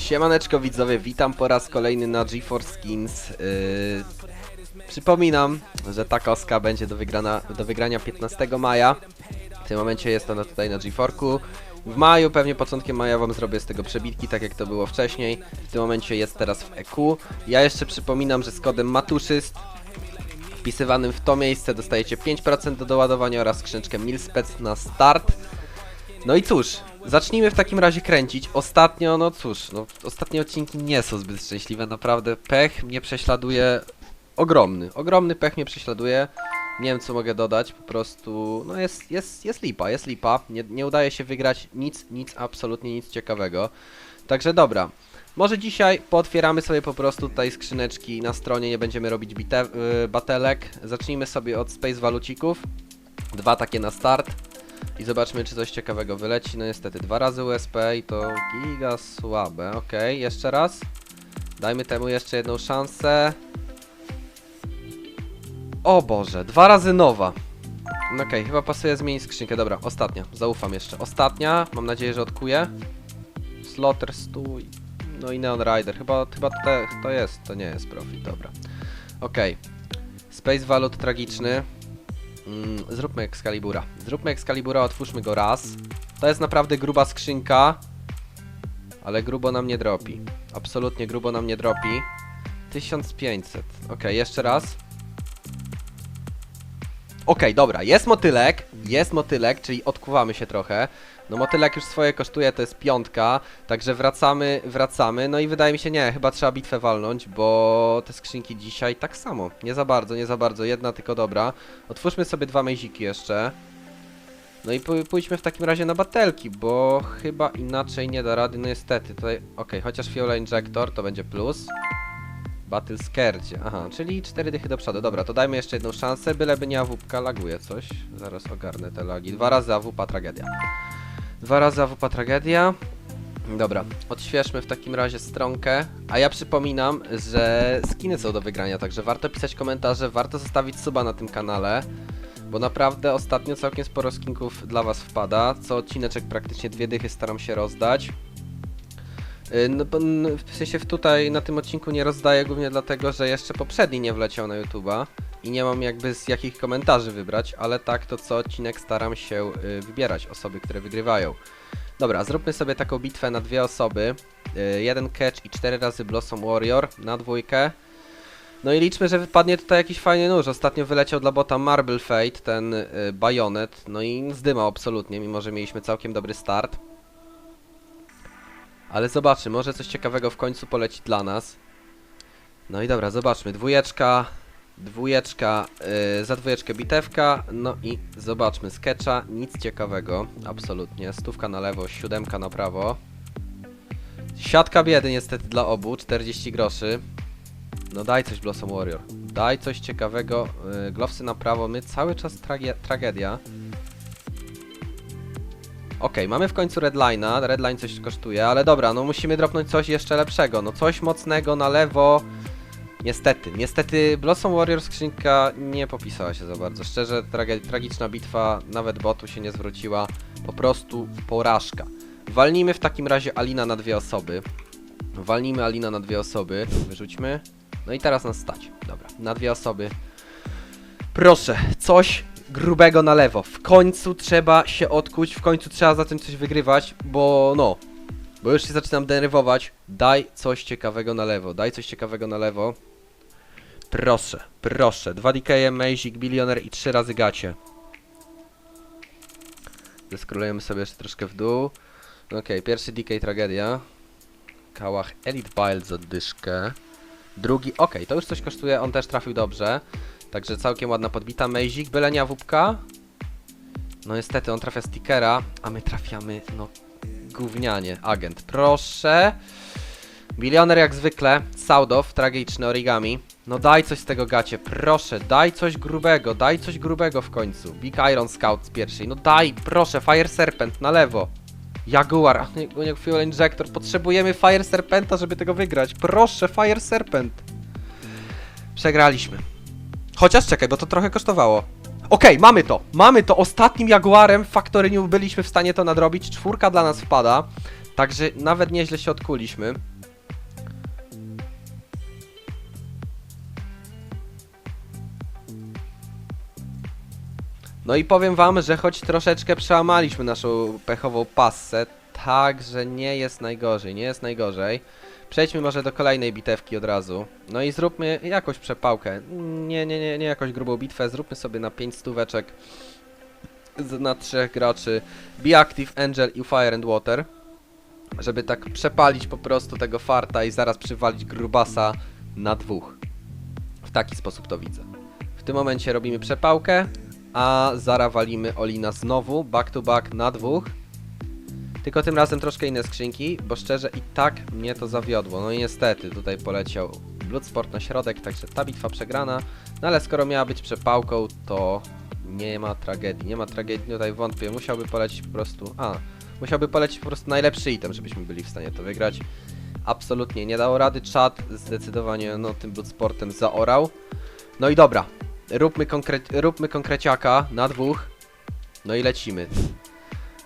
Siemaneczko widzowie, witam po raz kolejny na GeForce Skins. Yy, przypominam, że ta koska będzie do, wygrana, do wygrania 15 maja. W tym momencie jest ona tutaj na GeForku. W maju, pewnie początkiem maja wam zrobię z tego przebitki, tak jak to było wcześniej. W tym momencie jest teraz w EQ. Ja jeszcze przypominam, że z kodem matuszyst wpisywanym w to miejsce dostajecie 5% do doładowania oraz skrzyneczkę Milspec na start. No i cóż, zacznijmy w takim razie kręcić. Ostatnio, no cóż, no, ostatnie odcinki nie są zbyt szczęśliwe, naprawdę pech mnie prześladuje ogromny, ogromny pech mnie prześladuje. Nie wiem co mogę dodać, po prostu, no jest, jest, jest lipa, jest lipa. Nie, nie udaje się wygrać nic, nic, absolutnie nic ciekawego. Także dobra, może dzisiaj pootwieramy sobie po prostu tutaj skrzyneczki na stronie, nie będziemy robić y, batelek. Zacznijmy sobie od Space Walucików. Dwa takie na start. I zobaczmy, czy coś ciekawego wyleci. No niestety, dwa razy USP i to giga słabe. Okej, jeszcze raz. Dajmy temu jeszcze jedną szansę. O Boże, dwa razy nowa. No Okej, chyba pasuje zmienić skrzynkę. Dobra, ostatnia. Zaufam jeszcze. Ostatnia. Mam nadzieję, że odkuje. Slaughter, stój. No i Neon Rider. Chyba, chyba te, to jest. To nie jest profit. Dobra. Okej. Space Valut tragiczny. Mm, zróbmy Excalibura. Zróbmy Excalibura, otwórzmy go raz. To jest naprawdę gruba skrzynka. Ale grubo nam nie dropi. Absolutnie grubo nam nie dropi. 1500. Ok, jeszcze raz. Okej, dobra, jest motylek, jest motylek, czyli odkuwamy się trochę. No motylek już swoje kosztuje, to jest piątka, także wracamy, wracamy. No i wydaje mi się, nie, chyba trzeba bitwę walnąć, bo te skrzynki dzisiaj tak samo. Nie za bardzo, nie za bardzo, jedna tylko dobra. Otwórzmy sobie dwa mejziki jeszcze. No i pój- pójdźmy w takim razie na batelki, bo chyba inaczej nie da rady, no niestety. Tutaj, okej, chociaż Fiola Injector to będzie plus. Battle Skerdzie, aha, czyli cztery dychy do przodu. Dobra, to dajmy jeszcze jedną szansę, byleby nie AWP, laguje coś. Zaraz ogarnę te lagi. Dwa razy AWP tragedia. Dwa razy AWP tragedia. Dobra, odświeżmy w takim razie stronkę. A ja przypominam, że skiny są do wygrania, także warto pisać komentarze, warto zostawić suba na tym kanale. Bo naprawdę ostatnio całkiem sporo skinków dla was wpada. Co odcineczek praktycznie dwie dychy staram się rozdać. Y, No, bo, n- w sensie tutaj na tym odcinku nie rozdaję głównie dlatego, że jeszcze poprzedni nie wleciał na YouTube'a i nie mam jakby z jakich komentarzy wybrać, ale tak to co odcinek staram się y, wybierać osoby, które wygrywają. Dobra, zróbmy sobie taką bitwę na dwie osoby. Y, jeden catch i cztery razy Blossom Warrior na dwójkę. No i liczmy, że wypadnie tutaj jakiś fajny nóż. Ostatnio wyleciał dla bota Marble Fate, ten y, bajonet, no i zdymał absolutnie, mimo że mieliśmy całkiem dobry start. Ale zobaczy, może coś ciekawego w końcu poleci dla nas. No i dobra, zobaczmy. Dwójeczka, dwójeczka, yy, za dwójeczkę bitewka, no i zobaczmy. Sketcha, nic ciekawego, absolutnie. Stówka na lewo, siódemka na prawo. Siatka biedy niestety dla obu, 40 groszy. No daj coś Blossom Warrior. Daj coś ciekawego. Yy, glowsy na prawo, my cały czas tragie tragedia. Okej, mamy w końcu redline'a, redline coś kosztuje, ale dobra, no musimy dropnąć coś jeszcze lepszego, no coś mocnego na lewo. Niestety, niestety Blossom Warrior skrzynka nie popisała się za bardzo, szczerze tragiczna bitwa, nawet botu się nie zwróciła, po prostu porażka. Walnijmy w takim razie Alina na dwie osoby. Walnijmy Alina na dwie osoby, wyrzućmy. No i teraz nas stać, dobra, na dwie osoby. Proszę, coś grubego na lewo. W końcu trzeba się odkuć, w końcu trzeba zacząć coś wygrywać, bo no. Bo już się zaczynam denerwować. Daj coś ciekawego na lewo, daj coś ciekawego na lewo. Proszę, proszę. 2 DK, Magic, Billionaire i 3 razy gacie. Zeskrolujemy sobie jeszcze troszkę w dół. Okej, pierwszy DK tragedia. Kałach Elite Wild za dyszkę. Drugi, okej, to już coś kosztuje, on też trafił dobrze. Także całkiem ładna podbita. Mejzik, byle nie AWPka. No niestety, on trafia stickera, a my trafiamy, no, gównianie. Agent, proszę. Bilioner jak zwykle. Saudow, tragiczny origami. No daj coś z tego gacie, proszę, daj coś grubego, daj coś grubego w końcu. Big Iron Scout z pierwszej, no daj, proszę, Fire Serpent na lewo. Jaguar, a nie, nie Fuel Injector, potrzebujemy Fire Serpenta, żeby tego wygrać. Proszę, Fire Serpent. Przegraliśmy. Chociaż czekaj, bo to trochę kosztowało. Okej, mamy to, mamy to. Ostatnim Jaguarem w Factory New byliśmy w stanie to nadrobić. Czwórka dla nas wpada. Także nawet nieźle się odkuliśmy. No i powiem wam, że choć troszeczkę przełamaliśmy naszą pechową passę, tak, że nie jest najgorzej, nie jest najgorzej. Przejdźmy może do kolejnej bitewki od razu. No i zróbmy jakąś przepałkę. Nie, nie, nie, nie jakąś grubą bitwę, zróbmy sobie na 5 stóweczek na trzech graczy. Be Active, Angel i Fire and Water. Żeby tak przepalić po prostu tego farta i zaraz przywalić grubasa na dwóch. W taki sposób to widzę. W tym momencie robimy przepałkę, a zara walimy Olina znowu, back to back na dwóch. Tylko tym razem troszkę inne skrzynki, bo szczerze i tak mnie to zawiodło. No i niestety, tutaj poleciał Bloodsport na środek, także ta bitwa przegrana. No ale skoro miała być przepałką, to nie ma tragedii. Nie ma tragedii, tutaj wątpię. Musiałby polecić po prostu... A, musiałby polecić po prostu najlepszy item, żebyśmy byli w stanie to wygrać. Absolutnie nie dało rady. Czat zdecydowanie no, tym Bloodsportem zaorał. No i dobra, róbmy, konkre róbmy konkreciaka na dwóch. No i lecimy.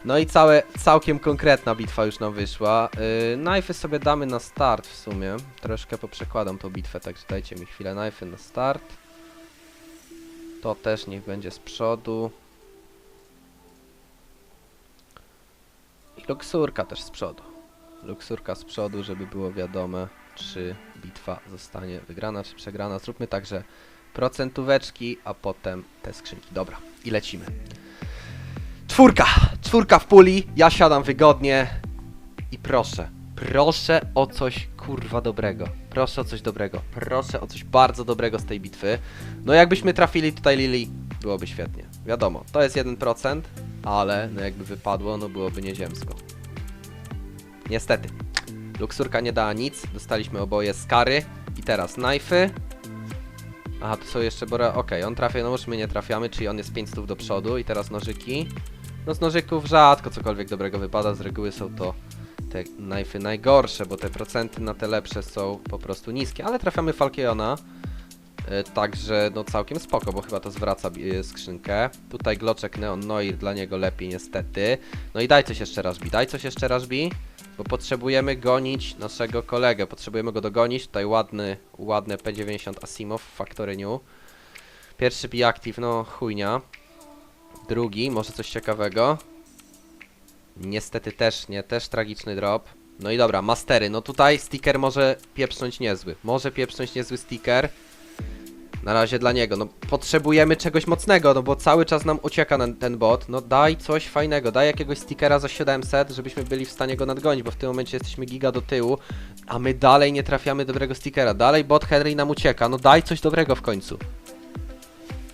No i całe, całkiem konkretna bitwa już nam wyszła. Yy, knifey sobie damy na start w sumie. Troszkę poprzekładam tą bitwę, także dajcie mi chwilę. Knifey na start. To też niech będzie z przodu. Luksurka też z przodu. Luksurka z przodu, żeby było wiadome, czy bitwa zostanie wygrana, czy przegrana. Zróbmy także procentóweczki, a potem te skrzynki. Dobra, i lecimy. Czwórka! Czwórka w puli, ja siadam wygodnie i proszę, proszę o coś kurwa dobrego. Proszę o coś dobrego. Proszę o coś bardzo dobrego z tej bitwy. No jakbyśmy trafili tutaj Lili, byłoby świetnie. Wiadomo, to jest 1%, ale no jakby wypadło, no byłoby nieziemsko. Niestety. Luksurka nie dała nic, dostaliśmy oboje skary i teraz knifey. Aha, tu są jeszcze bora. Okej, on trafia, no już my nie trafiamy, czyli on jest 5 stów do przodu i teraz nożyki. No z nożyków rzadko cokolwiek dobrego wypada, z reguły są to te knifey najgorsze, bo te procenty na te lepsze są po prostu niskie, ale trafiamy Falkiona. E, Także no całkiem spoko, bo chyba to zwraca e, skrzynkę. Tutaj Gloczek Neon Noir dla niego lepiej niestety. No i daj coś jeszcze raz bi, daj coś jeszcze raz bi. Bo potrzebujemy gonić naszego kolegę, potrzebujemy go dogonić. Tutaj ładny, ładne P90 Asimov Factory New. Pierwszy P Active, no chujnia. Drugi, może coś ciekawego. Niestety też nie, też tragiczny drop. No i dobra, mastery. No tutaj sticker może pieprznąć niezły. Może pieprznąć niezły sticker. Na razie dla niego. No potrzebujemy czegoś mocnego, no bo cały czas nam ucieka ten, ten bot. No daj coś fajnego, daj jakiegoś stickera za 700, żebyśmy byli w stanie go nadgonić, bo w tym momencie jesteśmy giga do tyłu, a my dalej nie trafiamy dobrego stickera. Dalej bot Henry nam ucieka. No daj coś dobrego w końcu.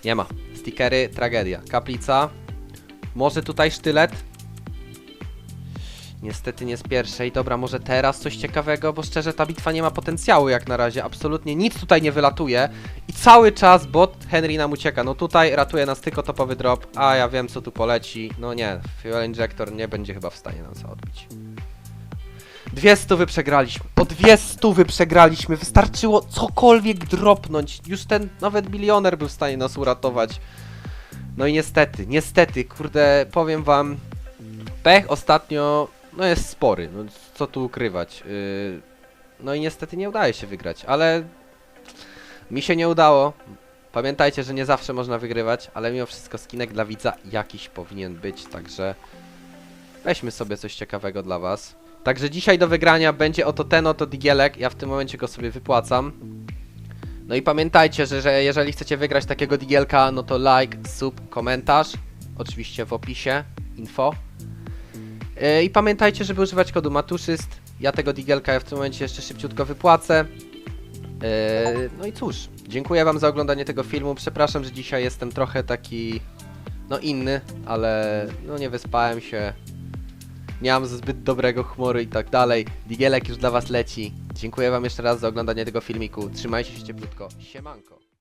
Nie ma. Stickery, tragedia. Kaplica. Może tutaj sztylet? Niestety nie z pierwszej. Dobra, może teraz coś ciekawego, bo szczerze ta bitwa nie ma potencjału jak na razie. Absolutnie nic tutaj nie wylatuje. I cały czas bot Henry nam ucieka. No tutaj ratuje nas tylko topowy drop, a ja wiem co tu poleci. No nie, Fuel Injector nie będzie chyba w stanie nam odbić. Dwie stówy przegraliśmy. Po dwie stówy przegraliśmy. Wystarczyło cokolwiek dropnąć. Już ten nawet bilioner był w stanie nas uratować. No i niestety, niestety, kurde, powiem wam, pech ostatnio, no jest spory, no co tu ukrywać. Yy, no i niestety nie udaje się wygrać, ale mi się nie udało. Pamiętajcie, że nie zawsze można wygrywać, ale mimo wszystko skinek dla widza jakiś powinien być, także weźmy sobie coś ciekawego dla was. Także dzisiaj do wygrania będzie oto ten oto digielek, ja w tym momencie go sobie wypłacam. No i pamiętajcie, że, że jeżeli chcecie wygrać takiego digielka, no to like, sub, komentarz. Oczywiście w opisie, info. Yy, I pamiętajcie, żeby używać kodu matuszyst. Ja tego digielka w tym momencie jeszcze szybciutko wypłacę. Yy, no i cóż, dziękuję wam za oglądanie tego filmu. Przepraszam, że dzisiaj jestem trochę taki, no inny, ale no nie wyspałem się. Nie mam zbyt dobrego humoru i tak dalej. Digielek już dla was leci. Dziękuję wam jeszcze raz za oglądanie tego filmiku. Trzymajcie się cieplutko. Siemanko.